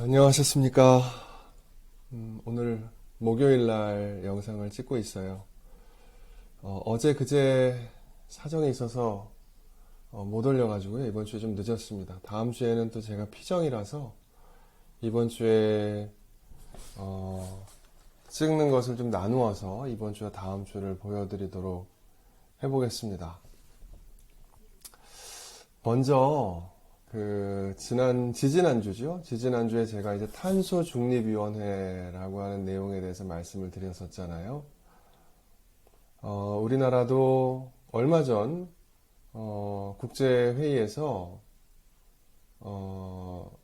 안녕하셨습니까? 음, 오늘 목요일 날 영상을 찍고 있어요. 어, 제 그제 사정이 있어서 어, 못 올려가지고요. 이번 주에 좀 늦었습니다. 다음 주에는 또 제가 피정이라서 이번 주에 어, 찍는 것을 좀 나누어서 이번 주와 다음 주를 보여드리도록 해보겠습니다. 먼저 그 지난 지지난 주죠. 지지난 주에 제가 이제 탄소 중립 위원회라고 하는 내용에 대해서 말씀을 드렸었잖아요. 어, 우리나라도 얼마 전 어, 국제 회의에서 어,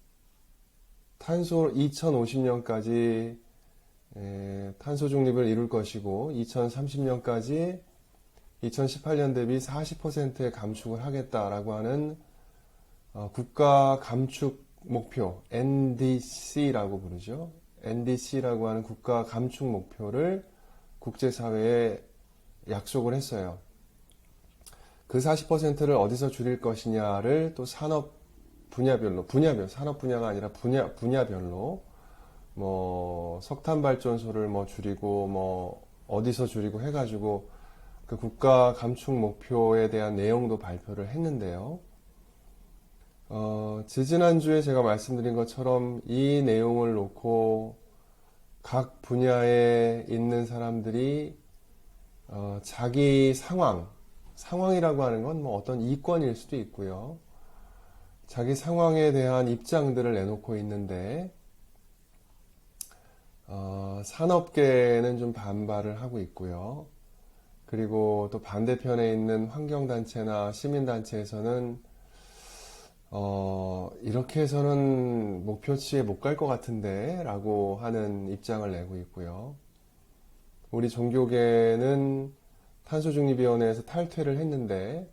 탄소 2050년까지 탄소 중립을 이룰 것이고 2030년까지 2018년 대비 40%의 감축을 하겠다라고 하는 어, 국가 감축 목표 NDC라고 부르죠. NDC라고 하는 국가 감축 목표를 국제사회에 약속을 했어요. 그 40%를 어디서 줄일 것이냐를 또 산업 분야별로, 분야별, 산업 분야가 아니라 분야, 분야별로 뭐 석탄 발전소를 뭐 줄이고 뭐 어디서 줄이고 해가지고 그 국가 감축 목표에 대한 내용도 발표를 했는데요. 어, 지지난주에 제가 말씀드린 것처럼 이 내용을 놓고 각 분야에 있는 사람들이 어, 자기 상황, 상황이라고 하는 건 뭐 어떤 이권일 수도 있고요. 자기 상황에 대한 입장들을 내놓고 있는데, 어, 산업계는 좀 반발을 하고 있고요. 그리고 또 반대편에 있는 환경단체나 시민단체에서는 어, 이렇게 해서는 목표치에 못 갈 것 같은데 라고 하는 입장을 내고 있고요. 우리 종교계는 탄소중립위원회에서 탈퇴를 했는데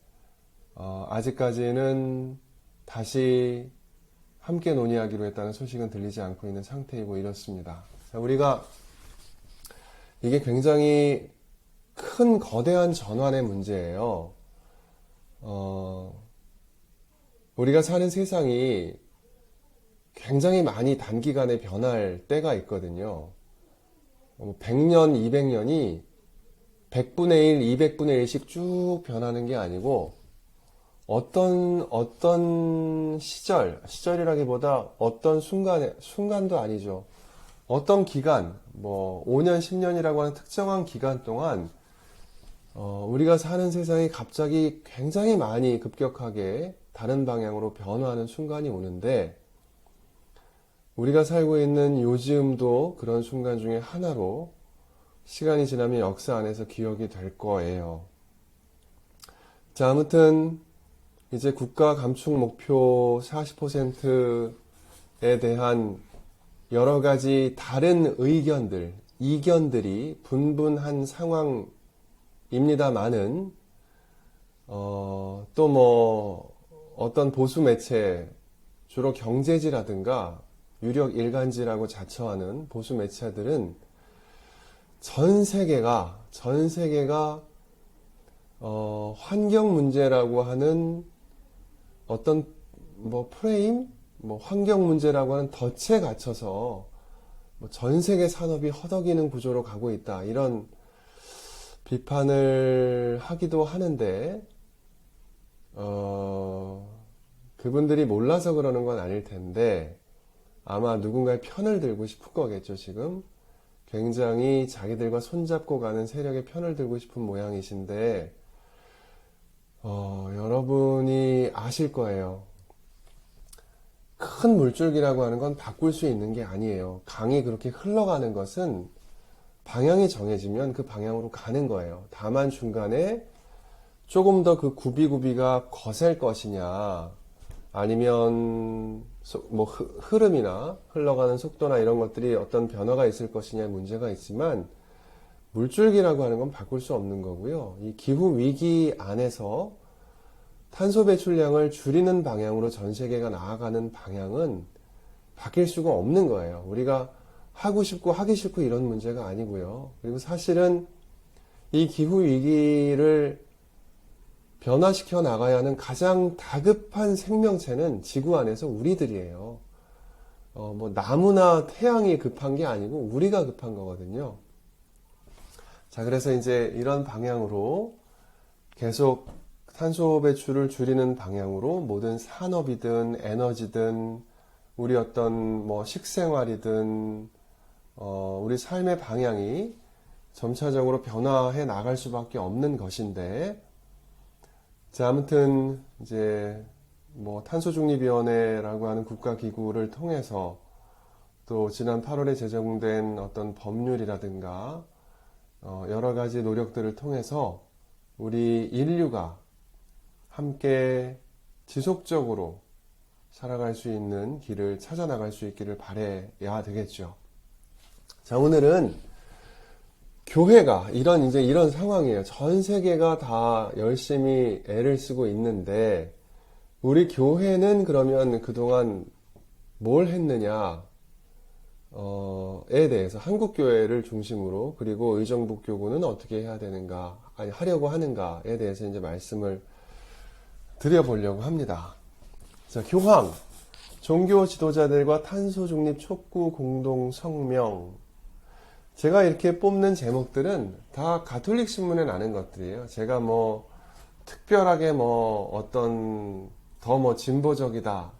어, 아직까지는 다시 함께 논의하기로 했다는 소식은 들리지 않고 있는 상태이고 이렇습니다. 자, 우리가 이게 굉장히 큰 거대한 전환의 문제예요. 어, 우리가 사는 세상이 굉장히 많이 단기간에 변할 때가 있거든요. 100년, 200년이 100분의 1, 200분의 1씩 쭉 변하는 게 아니고 어떤, 어떤 시절, 시절이라기보다 어떤 순간에, 순간도 아니죠. 어떤 기간, 뭐, 5년, 10년이라고 하는 특정한 기간 동안, 어, 우리가 사는 세상이 갑자기 굉장히 많이 급격하게 다른 방향으로 변화하는 순간이 오는데 우리가 살고 있는 요즘도 그런 순간 중에 하나로 시간이 지나면 역사 안에서 기억이 될 거예요. 자, 아무튼 이제 국가 감축 목표 40%에 대한 여러 가지 다른 의견들, 이견들이 분분한 상황 입니다만은 어, 또 뭐 어떤 보수 매체, 주로 경제지라든가 유력 일간지라고 자처하는 보수 매체들은 전 세계가, 전 세계가, 어, 환경 문제라고 하는 어떤 뭐 프레임, 뭐 환경 문제라고 하는 덫에 갇혀서 뭐전 세계 산업이 허덕이는 구조로 가고 있다. 이런 비판을 하기도 하는데, 어, 그분들이 몰라서 그러는 건 아닐 텐데, 아마 누군가의 편을 들고 싶은 거겠죠, 지금. 굉장히 자기들과 손잡고 가는 세력의 편을 들고 싶은 모양이신데, 어, 여러분이 아실 거예요. 큰 물줄기라고 하는 건 바꿀 수 있는 게 아니에요. 강이 그렇게 흘러가는 것은 방향이 정해지면 그 방향으로 가는 거예요. 다만 중간에 조금 더 그 구비구비가 거셀 것이냐, 아니면 뭐 흐름이나 흘러가는 속도나 이런 것들이 어떤 변화가 있을 것이냐 문제가 있지만 물줄기라고 하는 건 바꿀 수 없는 거고요. 이 기후 위기 안에서 탄소 배출량을 줄이는 방향으로 전 세계가 나아가는 방향은 바뀔 수가 없는 거예요. 우리가 하고 싶고 하기 싫고 이런 문제가 아니고요. 그리고 사실은 이 기후 위기를 변화시켜 나가야 하는 가장 다급한 생명체는 지구 안에서 우리들이에요. 어, 뭐 나무나 태양이 급한 게 아니고 우리가 급한 거거든요. 자, 그래서 이제 이런 방향으로 계속 탄소 배출을 줄이는 방향으로 모든 산업이든 에너지든 우리 어떤 뭐 식생활이든 어, 우리 삶의 방향이 점차적으로 변화해 나갈 수밖에 없는 것인데 자, 아무튼 이제 뭐 탄소중립위원회라고 하는 국가기구를 통해서 또 지난 8월에 제정된 어떤 법률이라든가 어, 여러 가지 노력들을 통해서 우리 인류가 함께 지속적으로 살아갈 수 있는 길을 찾아 나갈 수 있기를 바래야 되겠죠. 자, 오늘은 교회가 이런 이제 이런 상황이에요. 전 세계가 다 열심히 애를 쓰고 있는데 우리 교회는 그러면 그동안 뭘 했느냐? 어, 에 대해서 한국 교회를 중심으로 그리고 의정부 교구는 어떻게 해야 되는가, 아니 하려고 하는가에 대해서 이제 말씀을 드려보려고 합니다. 자, 교황, 종교 지도자들과 탄소 중립 촉구 공동 성명. 제가 이렇게 뽑는 제목들은 다 가톨릭 신문에 나는 것들이에요. 제가 뭐 특별하게 뭐 어떤 더 뭐 진보적이다.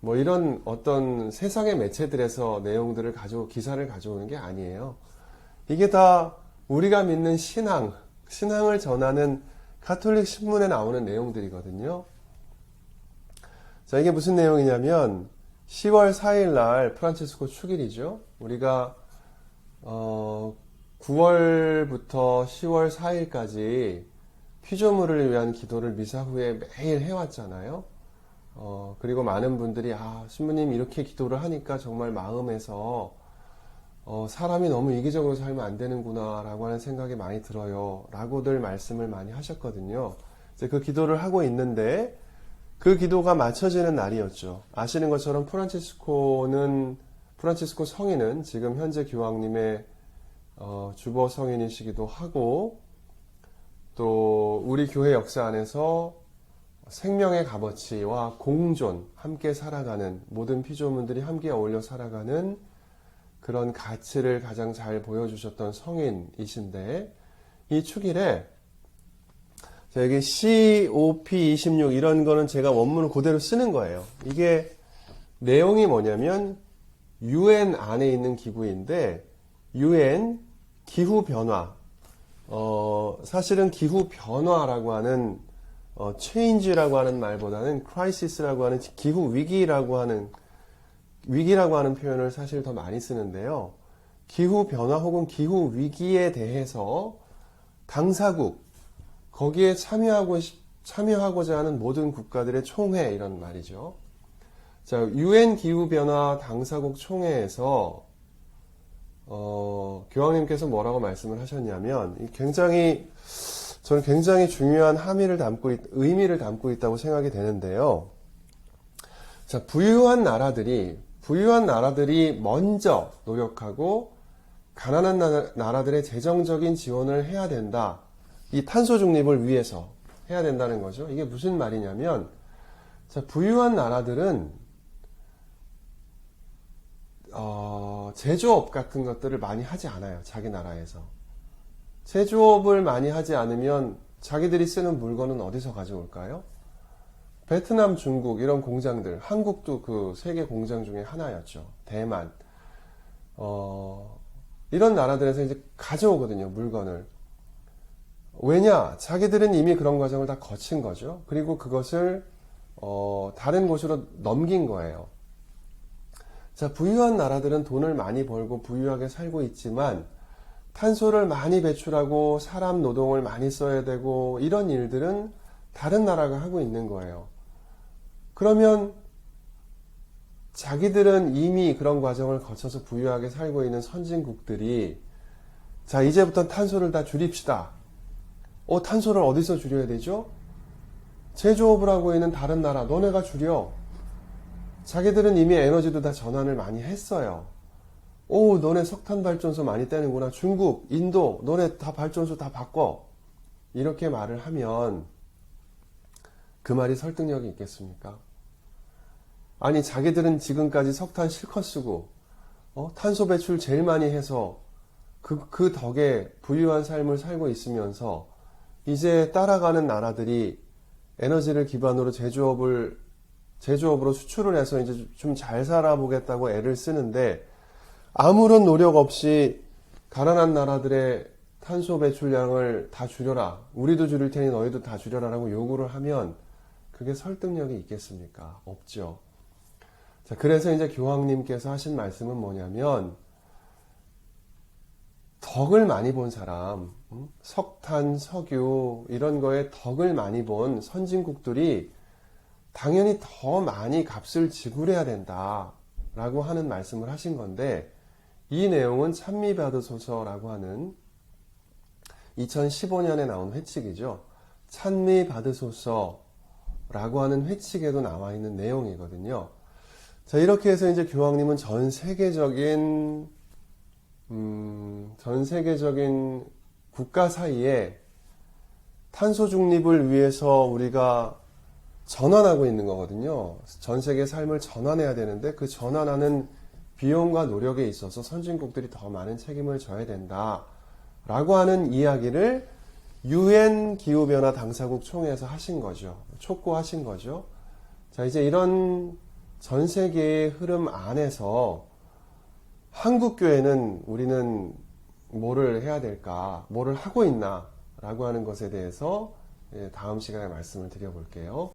뭐 이런 어떤 세상의 매체들에서 내용들을 가져 기사를 가져오는 게 아니에요. 이게 다 우리가 믿는 신앙, 신앙을 전하는 가톨릭 신문에 나오는 내용들이거든요. 자, 이게 무슨 내용이냐면 10월 4일 날 프란치스코 축일이죠. 우리가 어 9월부터 10월 4일까지 피조물을 위한 기도를 미사 후에 매일 해왔잖아요. 어, 그리고 많은 분들이, 아, 신부님 이렇게 기도를 하니까 정말 마음에서, 어, 사람이 너무 이기적으로 살면 안 되는구나, 라고 하는 생각이 많이 들어요. 라고들 말씀을 많이 하셨거든요. 이제 그 기도를 하고 있는데, 그 기도가 맞춰지는 날이었죠. 아시는 것처럼 프란치스코는, 프란치스코 성인은 지금 현재 교황님의, 어, 주보 성인이시기도 하고, 또, 우리 교회 역사 안에서 생명의 값어치와 공존, 함께 살아가는 모든 피조물들이 함께 어울려 살아가는 그런 가치를 가장 잘 보여주셨던 성인이신데 이 축일에 자, 여기 COP26 이런 거는 제가 원문을 그대로 쓰는 거예요. 이게 내용이 뭐냐면 UN 안에 있는 기구인데 UN 기후 변화 어, 사실은 기후 변화라고 하는 어, change라고 하는 말보다는 crisis라고 하는 기후 위기라고 하는 위기라고 하는 표현을 사실 더 많이 쓰는데요. 기후 변화 혹은 기후 위기에 대해서 당사국 거기에 참여하고 싶- 참여하고자 하는 모든 국가들의 총회 이런 말이죠. 자, UN 기후 변화 당사국 총회에서 어, 교황님께서 뭐라고 말씀을 하셨냐면 이 굉장히 저는 굉장히 중요한 함의를 담고 있, 의미를 담고 있다고 생각이 되는데요. 자, 부유한 나라들이 부유한 나라들이 먼저 노력하고 가난한 나- 나라들의 재정적인 지원을 해야 된다. 이 탄소 중립을 위해서 해야 된다는 거죠. 이게 무슨 말이냐면 자, 부유한 나라들은 어, 제조업 같은 것들을 많이 하지 않아요. 자기 나라에서. 제조업을 많이 하지 않으면 자기들이 쓰는 물건은 어디서 가져올까요? 베트남, 중국 이런 공장들, 한국도 그 세계 공장 중에 하나였죠. 대만, 어, 이런 나라들에서 이제 가져오거든요, 물건을. 왜냐? 자기들은 이미 그런 과정을 다 거친 거죠. 그리고 그것을, 어, 다른 곳으로 넘긴 거예요. 자, 부유한 나라들은 돈을 많이 벌고 부유하게 살고 있지만, 탄소를 많이 배출하고 사람 노동을 많이 써야 되고 이런 일들은 다른 나라가 하고 있는 거예요. 그러면 자기들은 이미 그런 과정을 거쳐서 부유하게 살고 있는 선진국들이 자, 이제부터 탄소를 다 줄입시다. 어, 탄소를 어디서 줄여야 되죠? 제조업을 하고 있는 다른 나라, 너네가 줄여. 자기들은 이미 에너지도 다 전환을 많이 했어요. 오, 너네 석탄 발전소 많이 떼는구나. 중국, 인도, 너네 다 발전소 다 바꿔. 이렇게 말을 하면 그 말이 설득력이 있겠습니까? 아니, 자기들은 지금까지 석탄 실컷 쓰고, 어? 탄소 배출 제일 많이 해서 그, 그 덕에 부유한 삶을 살고 있으면서 이제 따라가는 나라들이 에너지를 기반으로 제조업을, 제조업으로 수출을 해서 이제 좀 잘 살아보겠다고 애를 쓰는데 아무런 노력 없이 가난한 나라들의 탄소 배출량을 다 줄여라. 우리도 줄일 테니 너희도 다 줄여라라고 요구를 하면 그게 설득력이 있겠습니까? 없죠. 자, 그래서 이제 교황님께서 하신 말씀은 뭐냐면, 덕을 많이 본 사람, 음? 석탄, 석유, 이런 거에 덕을 많이 본 선진국들이 당연히 더 많이 값을 지불해야 된다. 라고 하는 말씀을 하신 건데, 이 내용은 찬미받으소서라고 하는 2015년에 나온 회칙이죠. 찬미받으소서라고 하는 회칙에도 나와 있는 내용이거든요. 자, 이렇게 해서 이제 교황님은 전 세계적인, 음, 전 세계적인 국가 사이에 탄소 중립을 위해서 우리가 전환하고 있는 거거든요. 전 세계 삶을 전환해야 되는데 그 전환하는 비용과 노력에 있어서 선진국들이 더 많은 책임을 져야 된다. 라고 하는 이야기를 유엔 기후변화 당사국 총회에서 하신 거죠. 촉구하신 거죠. 자, 이제 이런 전 세계의 흐름 안에서 한국 교회는 우리는 뭐를 해야 될까, 뭐를 하고 있나, 라고 하는 것에 대해서 예, 다음 시간에 말씀을 드려볼게요.